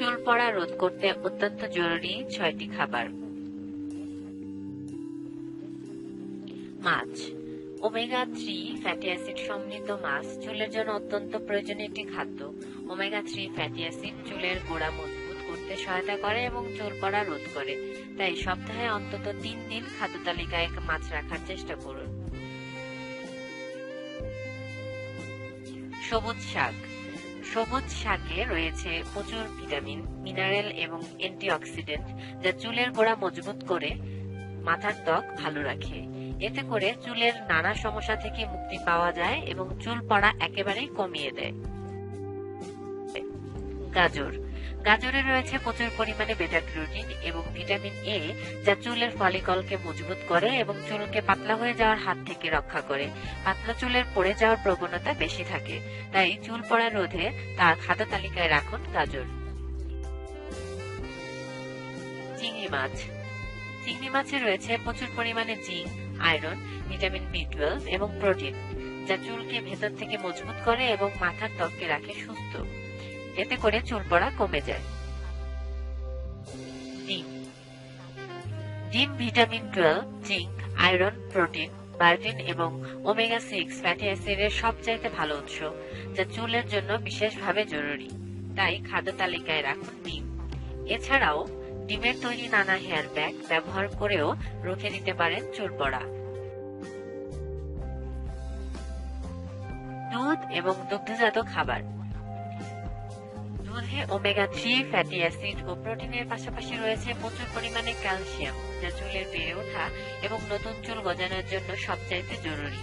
চুল পড়া রোধ করতে অত্যন্ত জরুরি ছয়টি খাবার। মাছ। ওমেগা থ্রি ফ্যাটি অ্যাসিড সমৃদ্ধ মাছ চুলের জন্য অত্যন্ত প্রয়োজনীয় একটি খাদ্য। ওমেগা থ্রি ফ্যাটি অ্যাসিড চুলের গোড়া মজবুত করতে সহায়তা করে এবং চুল পড়া রোধ করে। তাই সপ্তাহে অন্তত তিন দিন খাদ্য তালিকায় মাছ রাখার চেষ্টা করুন। সবুজ শাক। সবুজ শাকে রয়েছে প্রচুর ভিটামিন, মিনারেল এবং অ্যান্টিঅক্সিডেন্ট যা চুলের গোড়া মজবুত করে মাথার ত্বক ভালো রাখে। এতে করে চুলের নানা সমস্যা থেকে মুক্তি পাওয়া যায় এবং চুল পড়া একেবারেই কমিয়ে দেয়। গাজর গাজরে রয়েছে প্রচুর পরিমাণে বেটা গ্লুটিন এবং ভিটামিন এ যা চুলের ফলিকলকে মজবুত করে এবং চুলকে পাতলা হয়ে যাওয়ার হাত থেকে রক্ষা করে। পাতলা চুলের পড়ে যাওয়ার প্রবণতা বেশি থাকে। তাই চুল পড়া রোধে তার খাদ্য তালিকায় রাখুন গাজর। চিংড়ি মাছ। চিংড়ি মাছে রয়েছে প্রচুর পরিমাণে zinc, iron, vitamin B twelve এবং প্রোটিন যা চুলকে ভেতর থেকে মজবুত করে এবং মাথার ত্বককে রাখে সুস্থ। এতে করে চুল পড়া কমে যায়। ডিম। ডিম vitamin twelve, zinc, iron, protein biotin এবং ওমেগা সিক্স ফ্যাটি অ্যাসিডের সবচাইতে ভালো উৎস, যা চুলের জন্য বিশেষভাবে জরুরি। তাই খাদ্য তালিকায় রাখুন ডিম। এছাড়াও, ডিমের তৈরি নানা হেয়ার ব্যাগ ব্যবহার করেও রুখে দিতে পারেন চুল পড়া। দুধ এবং দুগ্ধজাত খাবার। দুধে ওমেগা থ্রি ফ্যাটি অ্যাসিড ও প্রোটিনের পাশাপাশি রয়েছে প্রচুর পরিমাণে ক্যালসিয়াম, যা চুলের বেড়ে ওঠা এবং নতুন চুল গজানোর জন্য সবচাইতে জরুরি।